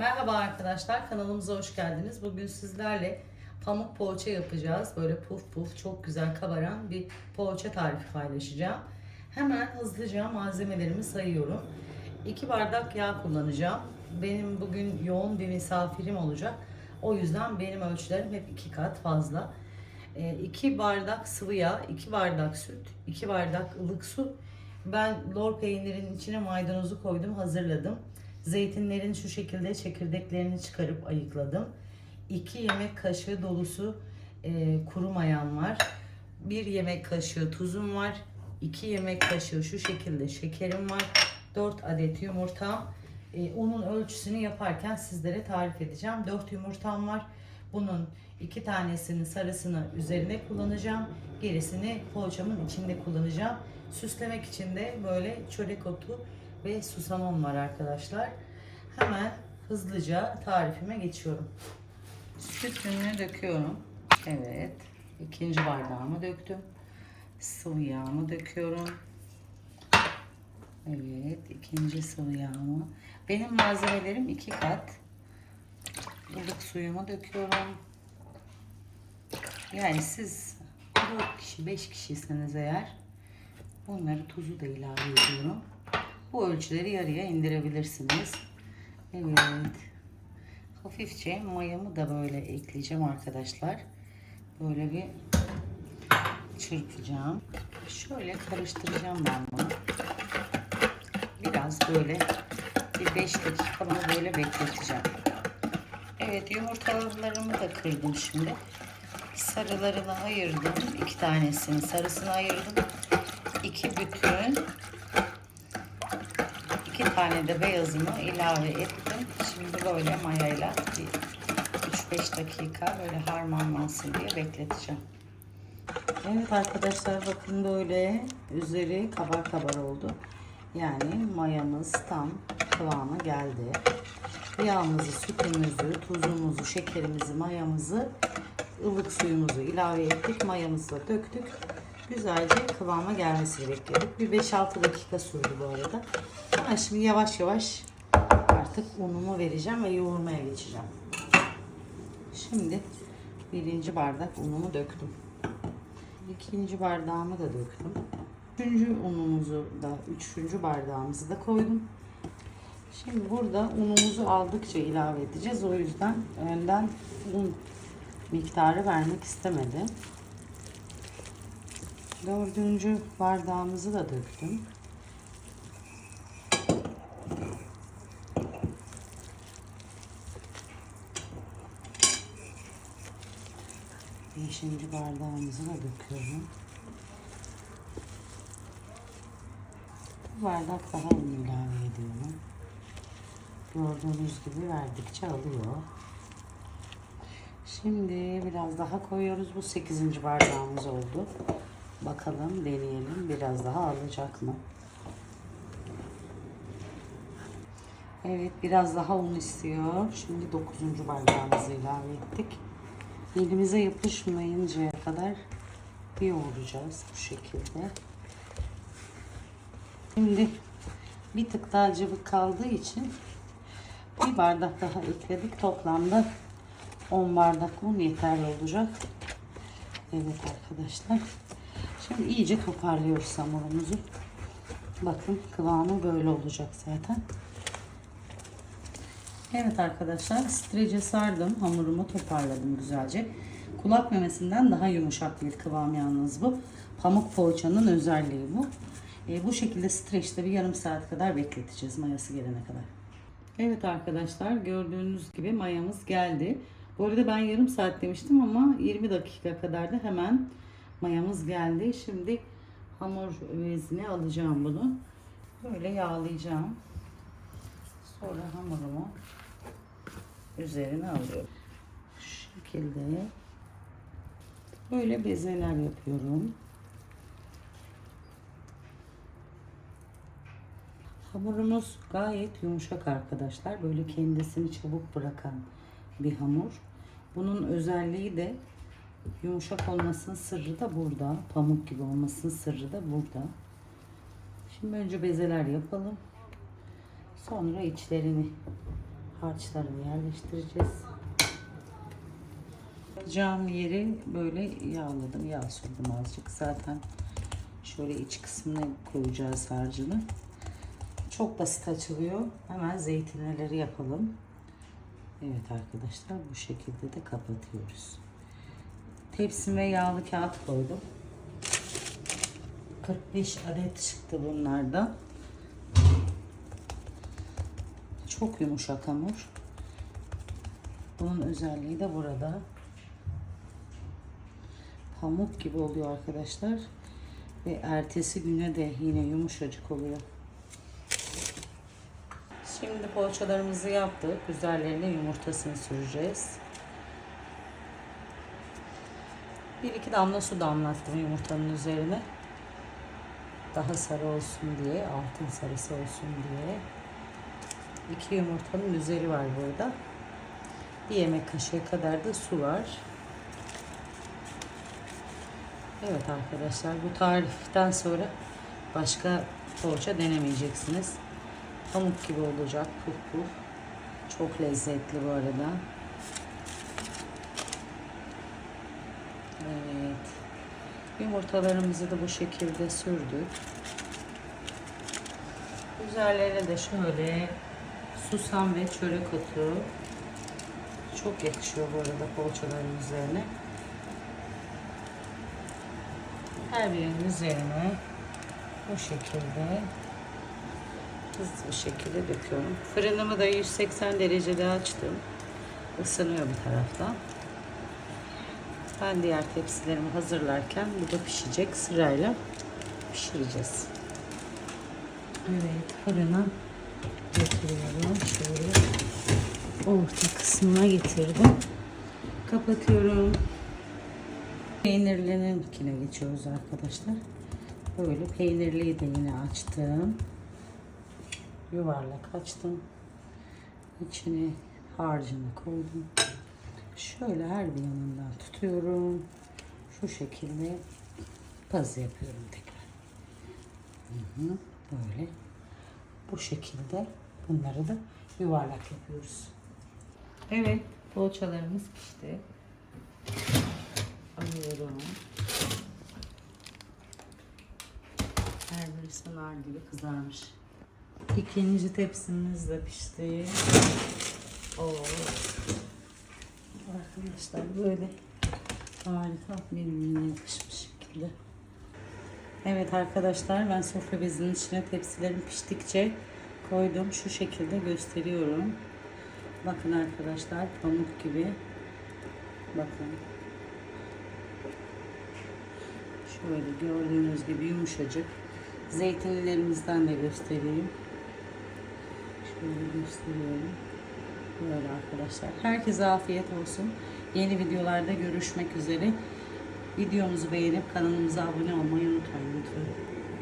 Merhaba arkadaşlar kanalımıza hoş geldiniz. Bugün sizlerle pamuk poğaça yapacağız. Böyle puf puf çok güzel kabaran bir poğaça tarifi paylaşacağım. Hemen hızlıca malzemelerimi sayıyorum. 2 bardak yağ kullanacağım. Benim bugün yoğun bir misafirim olacak. O yüzden benim ölçülerim hep 2 kat fazla. 2 bardak sıvı yağ, 2 bardak süt, 2 bardak ılık su. Ben lor peynirin içine maydanozu koydum, hazırladım. Zeytinlerin şu şekilde çekirdeklerini çıkarıp ayıkladım. 2 yemek kaşığı dolusu e, kuru mayam var. 1 yemek kaşığı tuzum var. 2 yemek kaşığı şu şekilde şekerim var. 4 adet yumurtam. E, unun ölçüsünü yaparken sizlere tarif edeceğim. 4 yumurtam var. Bunun iki tanesinin sarısını üzerine kullanacağım. Gerisini poğaçamın içinde kullanacağım. Süslemek için de böyle çörek otu ve susamon var arkadaşlar. Hemen hızlıca tarifime geçiyorum. Süt ürünü döküyorum. Evet. ikinci bardağımı döktüm. Sıvı yağımı döküyorum. Evet. ikinci sıvı yağımı. Benim malzemelerim iki kat. Ilık suyumu döküyorum. Yani siz 4 kişi 5 kişiyseniz eğer bunları tuzu da ilave ediyorum. Bu ölçüleri yarıya indirebilirsiniz. Evet. Hafifçe mayamı da böyle ekleyeceğim arkadaşlar. Böyle bir çırpacağım. Şöyle karıştıracağım ben bunu. Biraz böyle bir 5 dakika bunu böyle bekleteceğim. Evet yumurtalarımı da kırdım şimdi. Sarılarını ayırdım. iki tanesini sarısını ayırdım. İki bütün iki tane de beyazını ilave ettim. Şimdi böyle mayayla 3-5 dakika böyle harmanlansın diye bekleteceğim. Evet arkadaşlar bakın böyle üzeri kabar kabar oldu. Yani mayamız tam kıvama geldi. Yağımızı, sütümüzü, tuzumuzu, şekerimizi, mayamızı, ılık suyumuzu ilave ettik. Mayamızı da döktük. Güzelce kıvama gelmesini bekledik. Bir 5-6 dakika sürdü bu arada. Ben şimdi yavaş yavaş artık unumu vereceğim ve yoğurmaya geçeceğim. Şimdi birinci bardak unumu döktüm. İkinci bardağımı da döktüm. Üçüncü unumuzu da, üçüncü bardağımızı da koydum. Şimdi burada unumuzu aldıkça ilave edeceğiz. O yüzden önden un miktarı vermek istemedim. Dördüncü bardağımızı da döktüm. Beşinci bardağımızı da döküyorum. Bir bardak daha un ilave ediyorum. Gördüğünüz gibi verdikçe alıyor. Şimdi biraz daha koyuyoruz. Bu 8. bardağımız oldu. Bakalım deneyelim biraz daha alacak mı? Evet biraz daha un istiyor. Şimdi 9. bardağımızı ilave ettik. Elimize yapışmayıncaya kadar yoğuracağız bu şekilde. Şimdi bir tık daha cıvık kaldığı için bir bardak daha ekledik. Toplamda 10 bardak un yeterli olacak. Evet arkadaşlar. Şimdi iyice toparlıyoruz hamurumuzu. Bakın kıvamı böyle olacak zaten. Evet arkadaşlar strece sardım. Hamurumu toparladım güzelce. Kulak memesinden daha yumuşak bir kıvam yalnız bu. Pamuk poğaçanın özelliği bu. E, bu şekilde streçte bir yarım saat kadar bekleteceğiz mayası gelene kadar. Evet arkadaşlar gördüğünüz gibi mayamız geldi. Bu arada ben yarım saat demiştim ama 20 dakika kadar da hemen mayamız geldi. Şimdi hamur bezine alacağım bunu. Böyle yağlayacağım. Sonra hamurumu üzerine alıyorum. Şu şekilde böyle bezeler yapıyorum. Hamurumuz gayet yumuşak arkadaşlar. Böyle kendisini çabuk bırakan bir hamur. Bunun özelliği de yumuşak olmasının sırrı da burada. Pamuk gibi olmasının sırrı da burada. Şimdi önce bezeler yapalım. Sonra içlerini harçlarını yerleştireceğiz. Cam yeri böyle yağladım. Yağ sürdüm azıcık. Zaten şöyle iç kısmına koyacağız harcını. Çok basit açılıyor. Hemen zeytinleri yapalım. Evet arkadaşlar bu şekilde de kapatıyoruz. Tepsime yağlı kağıt koydum. 45 adet çıktı bunlardan. Çok yumuşak hamur. Bunun özelliği de burada. Pamuk gibi oluyor arkadaşlar. Ve ertesi güne de yine yumuşacık oluyor. Şimdi poğaçalarımızı yaptık. Üzerlerine yumurtasını süreceğiz. Bir iki damla su damlattım yumurtanın üzerine. Daha sarı olsun diye, altın sarısı olsun diye. İki yumurtanın üzeri var burada. Bir yemek kaşığı kadar da su var. Evet arkadaşlar bu tariften sonra başka poğaça denemeyeceksiniz. Pamuk gibi olacak puf puf. Çok lezzetli bu arada. Evet. Yumurtalarımızı da bu şekilde sürdük. Üzerlerine de şöyle susam ve çörek otu. Çok yakışıyor bu arada poğaçaların üzerine. Her birinin üzerine bu şekilde hızlı bir şekilde döküyorum. Fırınımı da 180 derecede açtım. Isınıyor bir taraftan. Ben diğer tepsilerimi hazırlarken bu da pişecek. Sırayla pişireceğiz. Evet fırına getiriyorum. Şöyle orta kısmına getirdim. Kapatıyorum. Peynirlininkine geçiyoruz arkadaşlar. Böyle peynirliyi de yine açtım. Yuvarlak açtım. İçine harcını koydum. Şöyle her bir yanından tutuyorum. Şu şekilde paz yapıyorum tekrar. Hı hı, böyle. Bu şekilde bunları da yuvarlak yapıyoruz. Evet, poğaçalarımız pişti. Alıyorum. Her birisi nar gibi kızarmış. İkinci tepsimiz de pişti. Oo. Arkadaşlar böyle harika birbirine yapışmış şekilde. Evet arkadaşlar ben sofra bezinin içine tepsilerim piştikçe koydum. Şu şekilde gösteriyorum. Bakın arkadaşlar pamuk gibi. Bakın. Şöyle gördüğünüz gibi yumuşacık. Zeytinlerimizden de göstereyim. Şöyle gösteriyorum. Böyle arkadaşlar. Herkese afiyet olsun. Yeni videolarda görüşmek üzere. Videomuzu beğenip kanalımıza abone olmayı unutmayın lütfen.